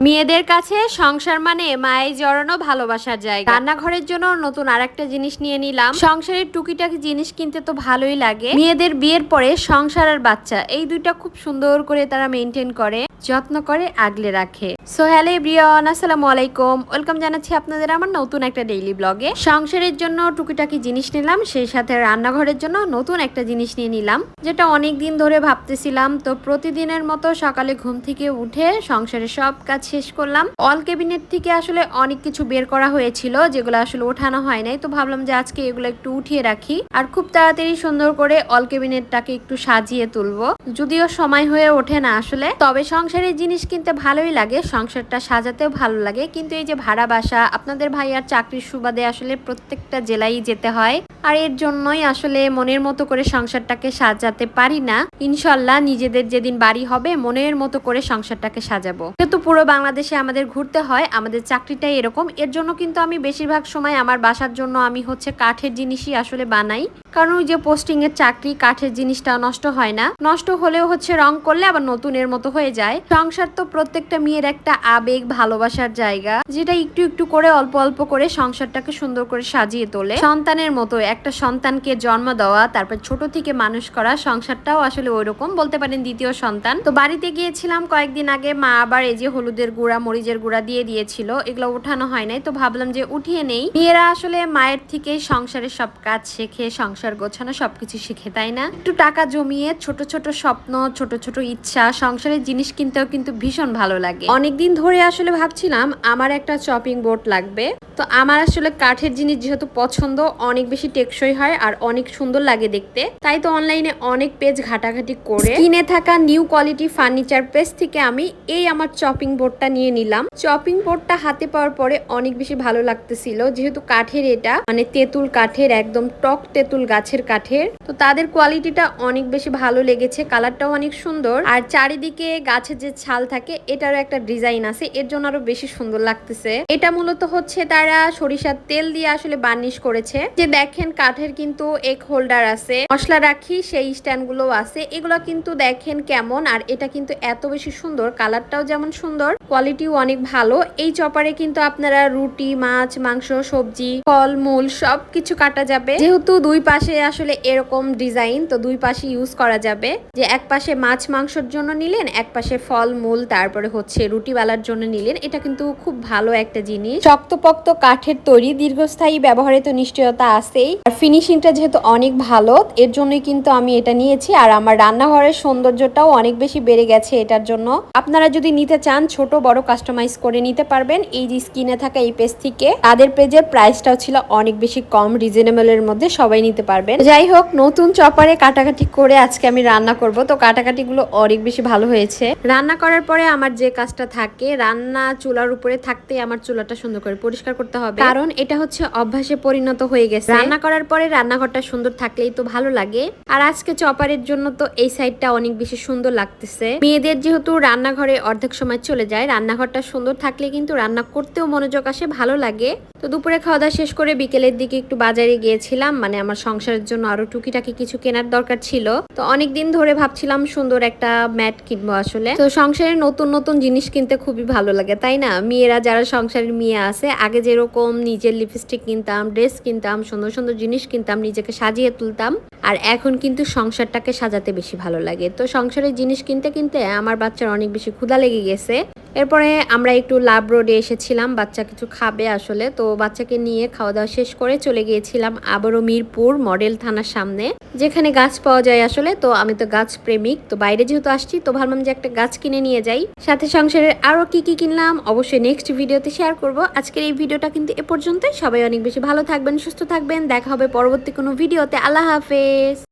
মেয়েদের কাছে সংসার মানে মায়ের জড়ানো ভালোবাসার জায়গা। রান্নাঘরের জন্য নতুন আর একটা জিনিস নিয়ে নিলাম। সংসারের টুকিটাকি জিনিস কিনতে তো ভালোই লাগে। মেয়েদের বিয়ের পরে সংসার আর বাচ্চা, এই দুইটা খুব সুন্দর করে তারা মেনটেন করে, যত্ন করে আগলে রাখে। সো হ্যালো আসসালামু আলাইকুম। ওয়েলকাম জানাচ্ছি আপনাদের আমার নতুন একটা ডেইলি ব্লগে সংসারের জন্য টুকিটাকি জিনিস নিলাম, সেই সাথে রান্নাঘরের জন্য নতুন একটা জিনিস নিয়ে নিলাম, যেটা অনেক দিন ধরে ভাবতেছিলাম। তো প্রতিদিনের মতো সকালে ঘুম থেকে উঠে সংসারের সব কাজ শেষ করলাম। অল ক্যাবিনেট থেকে আসলে অনেক কিছু বের করা হয়েছিল, যেগুলো আসলে ওঠানো হয় নাই। তো ভাবলাম যে আজকে এগুলো একটু উঠিয়ে রাখি। আর খুব তাড়াতাড়ি সুন্দর করে অল ক্যাবিনেটটাকে একটু সাজিয়ে তুলবো। যদিও সময় হয়ে ওঠে না আসলে। তবে সংসারের জিনিস কিনতে ভালোই লাগে, সংসারটা সাজাতেও ভালো লাগে। কিন্তু এই যে ভাড়া বাসা, আপনাদের ভাইয়ার চাকরির সুবাদে আসলে প্রত্যেকটা জেলায় যেতে হয়। আর এর জন্যই আসলে মনের মতো করে সংসারটাকে সাজাতে পারি না। ইনশাল্লাহ নিজেদের যেদিন বাড়ি হবে, মনের মতো করে সংসারটাকে সাজাবো। যেহেতু পুরো বাংলাদেশে আমাদের ঘুরতে হয়, আমাদের চাকরিটাই এরকম। এর জন্য কিন্তু আমি বেশিরভাগ সময় আমার বাসার জন্য আমি হচ্ছে কাঠের জিনিসই আসলে বানাই। কারণ ওই যে পোস্টিং এর চাকরি, কাঠের জিনিসটা নষ্ট হয় না। নষ্ট হলেও হচ্ছে রং করলে আবার নতুনের মতো হয়ে যায়। সংসার তো প্রত্যেকটা মেয়ের একটা আবেগ, ভালোবাসার জায়গা, যেটা একটু একটু করে, অল্প অল্প করে সংসারটাকে সুন্দর করে সাজিয়ে তোলে। সন্তানের মতো একটা সন্তানকে জন্ম দেওয়া, তারপর ছোট থেকে মানুষ করা, সংসারটাও আসলে ওই রকম বলতে পারেন দ্বিতীয় সন্তান। তো বাড়িতে গিয়েছিলাম কয়েকদিন আগে, মা আবার এই যে হলুদের গুঁড়া, মরিচের গুঁড়া দিয়ে দিয়েছিল। এগুলো উঠানো হয় নাই, তো ভাবলাম যে উঠিয়ে নেই। মেয়েরা আসলে মায়ের থেকে সংসারের সব কাজ শেখে, সংসার গোছানো সবকিছু শিখে, তাই না? একটু টাকা জমিয়ে ছোট ছোট স্বপ্ন, ছোট ছোট ইচ্ছা, সংসারের জিনিস কিনতেও কিন্তু ভীষণ ভালো লাগে। অনেকদিন ধরে আসলে ভাবছিলাম, আমার একটা চপিং বোর্ড লাগবে। তো আমার আসলে কাঠের জিনিস যেহেতু পছন্দ, অনেক বেশি টেকসই হয় আর অনেক সুন্দর লাগে দেখতে। তাই তো অনলাইনে অনেক পেজ ঘাটাঘাটি করে কিনে থাকা নিউ কোয়ালিটি ফার্নিচার পেজ থেকে আমি এই আমার চপিং বোর্ডটা নিয়ে নিলাম। চপিং বোর্ডটা হাতে পাওয়ার পরে অনেক বেশি ভালো লাগতেছিল, যেহেতু কাঠের এটা মানে তেঁতুল কাঠের একদম টক তেঁতুল গাছের কাঠের। তো তাদের কোয়ালিটিটা অনেক বেশি ভালো লেগেছে, কালারটাও অনেক সুন্দর। আর চারিদিকে গাছের যে ছাল থাকে, এটারও একটা ডিজাইন আছে, এর জন্য আরও বেশি সুন্দর লাগতেছে। এটা মূলত হচ্ছে তারা সরিষার তেল দিয়ে আসলে বার্নিশ করেছে। যে দেখেন কাঠের কিন্তু এক হোল্ডার আছে, মশলা রাখি, সেই স্ট্যান্ডগুলো আছে। এগুলো কিন্তু দেখেন কেমন, আর এটা কিন্তু এত বেশি সুন্দর, কালারটাও যেমন সুন্দর, কোয়ালিটিও অনেক ভালো। এই চপারে কিন্তু আপনারা রুটি, মাছ, মাংস, সবজি ফল মূল সব কিছু কাটা যাবে। যেহেতু দুই আসলে এরকম ডিজাইন, তো দুই পাশে ইউজ করা যাবে। যে এক পাশে মাছ মাংসর জন্য নিলেন, এক পাশে ফল, মূল, তারপরে হচ্ছে রুটি বেলার জন্য নিলেন। এটা কিন্তু খুব ভালো একটা জিনিস। শক্তপক্ত কাঠের তৈরি দীর্ঘস্থায়ী ব্যবহারে তো নিশ্চয়তা আছেই। আর ফিনিশিংটা যেহেতু অনেক ভালো, এর জন্যই কিন্তু আমি এটা নিয়েছি। আর আমার রান্নাঘরের সৌন্দর্যটাও অনেক বেশি বেড়ে গেছে এটার জন্য। আপনারা যদি নিতে চান, ছোট, বড় কাস্টমাইজ করে নিতে পারবেন। এই যে স্কিনে থাকা এই পেজ থেকে, তাদের পেজের প্রাইসটাও ছিল অনেক বেশি কম রিজনেবল এর মধ্যে সবাই নিতে পারবেন। যাই হোক, নতুন চপারে কাটাকাটি করে আজকে আমি রান্না করব। তো কাটাকাটি গুলো অনেক বেশি ভালো হয়েছে। রান্না করার পরে আমার যে কাজটা থাকে, রান্না চুলার উপরে থাকতে আমার চুলাটা সুন্দর করে পরিষ্কার করতে হবে। কারণ এটা হচ্ছে অভ্যাসে পরিণত হয়ে গেছে। রান্না করার পরে রান্নাঘরটা সুন্দর থাকলেই তো ভালো লাগে। আর আজকে চপারের জন্য তো এই সাইডটা অনেক বেশি সুন্দর লাগতেছে। মেয়েদের যেহেতু রান্নাঘরে অর্ধেক সময় চলে যায়, রান্নাঘরটা সুন্দর থাকলে কিন্তু রান্না করতেও মনোযোগ আসে, ভালো লাগে। তো দুপুরে খাওয়া দাওয়া শেষ করে বিকেলের দিকে একটু বাজারে গিয়েছিলাম মানে আমার সংসারের জন্য আরও টুকিটাকি কিছু কেনার দরকার ছিল। তো অনেক দিন ধরে ভাবছিলাম সুন্দর একটা ম্যাট কিনবো আসলে। তো সংসারে নতুন নতুন জিনিস কিনতে খুবই ভালো লাগে, তাই না? মেয়েরা যারা সংসারের মেয়ে আছে, আগে যেরকম নিজের লিপস্টিক কিনতাম ড্রেস কিনতাম, সুন্দর সুন্দর জিনিস কিনতাম, নিজেকে সাজিয়ে তুলতাম, আর এখন কিন্তু সংসারটাকে সাজাতে বেশি ভালো লাগে। তো সংসারের জিনিস কিনতে কিনতে আমার বাচ্চার অনেক বেশি ক্ষুধা লেগে গেছে। এরপরে আমরা একটু লাভ রোডে এসেছিলাম, বাচ্চা কিছু খাবে আসলে। তো বাচ্চাকে নিয়ে খাওয়া দাওয়া শেষ করে চলে গিয়েছিলাম আবারও মিরপুর মডেল থানার সামনে, যেখানে গাছ পাওয়া যায় আসলে। তো আমি তো গাছ প্রেমিক, তো বাইরে যেহেতু আসছি, তো ভাবলাম যে একটা গাছ কিনে নিয়ে যাই। সাথে সংসারের আরও কি কি কিনলাম, অবশ্যই নেক্সট ভিডিওতে শেয়ার করব। আজকের এই ভিডিওটা কিন্তু এ পর্যন্তই। সবাই অনেক বেশি ভালো থাকবেন, সুস্থ থাকবেন। দেখা হবে পরবর্তী কোনো ভিডিওতে। আল্লাহ হাফেজ।